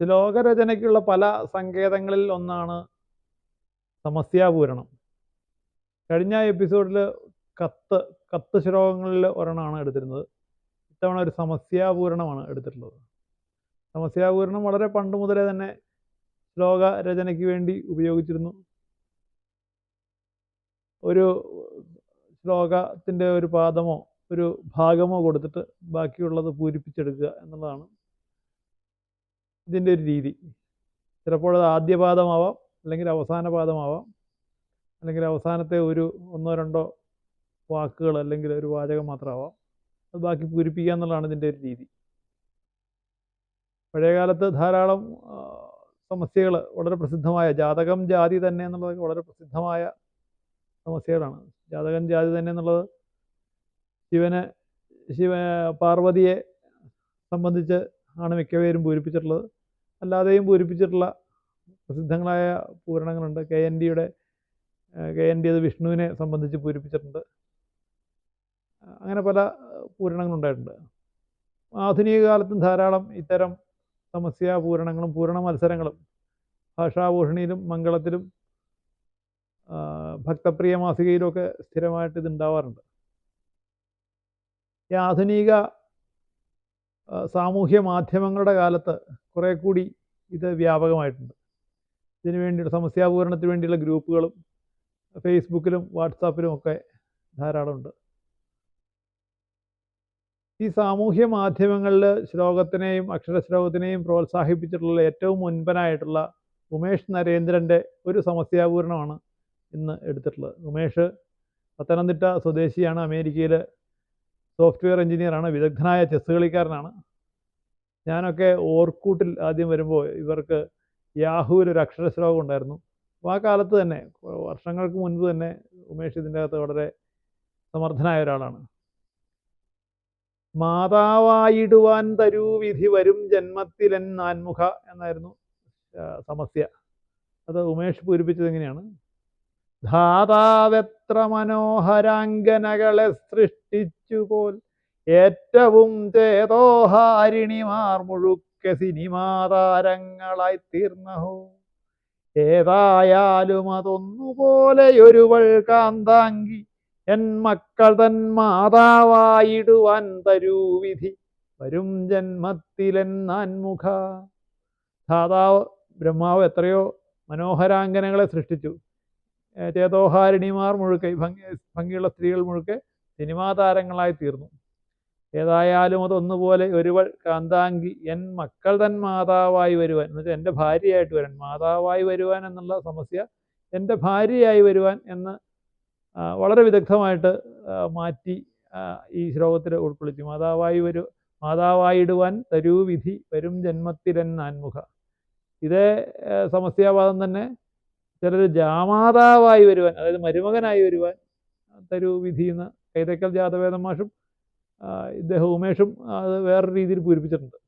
ശ്ലോകരചനയ്ക്കുള്ള പല സങ്കേതങ്ങളിൽ ഒന്നാണ് സമസ്യാപൂരണം. കഴിഞ്ഞ എപ്പിസോഡിൽ കത്ത് കത്ത് ശ്ലോകങ്ങളിൽ ഒരെണ്ണമാണ് എടുത്തിരുന്നത്. ഇത്തവണ ഒരു സമസ്യാപൂരണമാണ് എടുത്തിട്ടുള്ളത്. സമസ്യാപൂരണം വളരെ പണ്ട് മുതലേ തന്നെ ശ്ലോക രചനയ്ക്ക് വേണ്ടി ഉപയോഗിച്ചിരുന്നു. ഒരു ശ്ലോകത്തിന്റെ ഒരു പാദമോ ഒരു ഭാഗമോ കൊടുത്തിട്ട് ബാക്കിയുള്ളത് പൂരിപ്പിച്ചെടുക്കുക എന്നുള്ളതാണ് ഇതിന്റെ ഒരു രീതി. ചിലപ്പോൾ അത് ആദ്യ പാദമാവാം അല്ലെങ്കിൽ അവസാന പാദമാവാം അല്ലെങ്കിൽ അവസാനത്തെ ഒരു ഒന്നോ രണ്ടോ വാക്കുകൾ അല്ലെങ്കിൽ ഒരു വാചകം മാത്രമാവാം. അത് ബാക്കി പൂരിപ്പിക്കുക എന്നുള്ളതാണ് ഇതിന്റെ ഒരു രീതി. പഴയകാലത്ത് ധാരാളം സമസ്യകൾ വളരെ പ്രസിദ്ധമായ ജാതകം ജാതി തന്നെ എന്നുള്ളത് വളരെ പ്രസിദ്ധമായ സമസ്യകളാണ്. ജാതകം ജാതി തന്നെ എന്നുള്ളത് ശിവനെ ശിവ പാർവതിയെ സംബന്ധിച്ച് ആണ് മിക്കവരും പൂരിപ്പിച്ചിട്ടുള്ളത്. അല്ലാതെയും പൂരിപ്പിച്ചിട്ടുള്ള പ്രസിദ്ധങ്ങളായ പൂരണങ്ങളുണ്ട്. കെ എൻ ഡിയുടെ കെ എൻ ഡി അത് വിഷ്ണുവിനെ സംബന്ധിച്ച് പൂരിപ്പിച്ചിട്ടുണ്ട്. അങ്ങനെ പല പൂരണങ്ങളുണ്ടായിട്ടുണ്ട്. ആധുനിക കാലത്തും ധാരാളം ഇത്തരം സമസ്യ പൂരണങ്ങളും പൂരണ മത്സരങ്ങളും ഭാഷാഭൂഷണിയിലും മംഗളത്തിലും ഭക്തപ്രിയ മാസികയിലുമൊക്കെ സ്ഥിരമായിട്ട് ഇതുണ്ടാവാറുണ്ട്. ഈ ആധുനിക സാമൂഹ്യ മാധ്യമങ്ങളുടെ കാലത്ത് കുറേ കൂടി ഇത് വ്യാപകമായിട്ടുണ്ട്. ഇതിനു വേണ്ടിയുള്ള സമസ്യാപൂരണത്തിന് വേണ്ടിയുള്ള ഗ്രൂപ്പുകളും ഫേസ്ബുക്കിലും വാട്സാപ്പിലും ഒക്കെ ധാരാളമുണ്ട്. ഈ സാമൂഹ്യ മാധ്യമങ്ങളിൽ ശ്ലോകത്തിനെയും അക്ഷരശ്ലോകത്തിനെയും പ്രോത്സാഹിപ്പിച്ചിട്ടുള്ള ഏറ്റവും മുൻപനായിട്ടുള്ള ഉമേഷ് നരേന്ദ്രന്റെ ഒരു സമസ്യാപൂരണമാണ് ഇന്ന് എടുത്തിട്ടുള്ളത്. ഉമേഷ് പത്തനംതിട്ട സ്വദേശിയാണ് അമേരിക്കയിൽ സോഫ്റ്റ്വെയർ എഞ്ചിനീയറാണ് വിദഗ്ധനായ ചെസ് കളിക്കാരനാണ് ഞാനൊക്കെ ഓർക്കൂട്ടിൽ ആദ്യം വരുമ്പോൾ ഇവർക്ക് യാഹുവിൽ ഒരു അക്ഷരശ്ലോകം ഉണ്ടായിരുന്നു. അപ്പോൾ ആ കാലത്ത് തന്നെ വർഷങ്ങൾക്ക് മുൻപ് തന്നെ ഉമേഷ് ഇതിന്റെ അകത്ത് വളരെ സമർത്ഥനായ ഒരാളാണ്. മാതാവായിടുവാൻ തരൂ വിധി വരും ജന്മത്തിലെൻ നാൻമുഖ എന്നായിരുന്നു സമസ്യ. അത് ഉമേഷ് പൂരിപ്പിച്ചത് എങ്ങനെയാണ്? ധാതാവെത്ര മനോഹരാംഗനകളെ സൃഷ്ടിച്ചുപോൽ ഏറ്റവും ചേതോഹാരിണിമാർ മുഴുക്ക സിനിമാതാരങ്ങളായി തീർന്നഹോ. ഏതായാലും അതൊന്നുപോലെയൊരുവൾ കാന്താങ്കി എൻ മക്കൾ തൻ മാതാവായിടുവാൻ തരൂ വിധി. വരും ജന്മത്തിലെന്നാൻമുഖ ധാതാവ് ബ്രഹ്മാവ് എത്രയോ മനോഹരാംഗനങ്ങളെ സൃഷ്ടിച്ചു. ചേതോഹാരിണിമാർ മുഴുക്കെ ഭംഗി ഭംഗിയുള്ള സ്ത്രീകൾ മുഴുക്കെ സിനിമാ താരങ്ങളായി തീർന്നു. ഏതായാലും അതൊന്നുപോലെ ഒരുവൾ കാന്താങ്കി എൻ മക്കൾ തൻ മാതാവായി വരുവാൻ എന്ന് വെച്ചാൽ എന്റെ ഭാര്യയായിട്ട് വരാൻ മാതാവായി വരുവാൻ എന്നുള്ള സമസ്യ എന്റെ ഭാര്യയായി വരുവാൻ എന്ന് വളരെ വിദഗ്ധമായിട്ട് മാറ്റി ഈ ശ്ലോകത്തിൽ ഉൾക്കൊള്ളിച്ചു. മാതാവായി വരു മാതാവായിടുവാൻ തരൂ വിധി വരും ജന്മത്തിലെൻ നാൻമുഖ. ഇതേ സമസ്യാവാദം തന്നെ ചിലർ ജാമാതാവായി വരുവാൻ അതായത് മരുമകനായി വരുവാൻ തരൂ വിധി എന്ന് കൈതക്കൽ ജാതവേദം മാഷും ഇദ്ദേഹം ഉമേഷും അത് വേറൊരു രീതിയിൽ പൂരിപ്പിച്ചിട്ടുണ്ട്.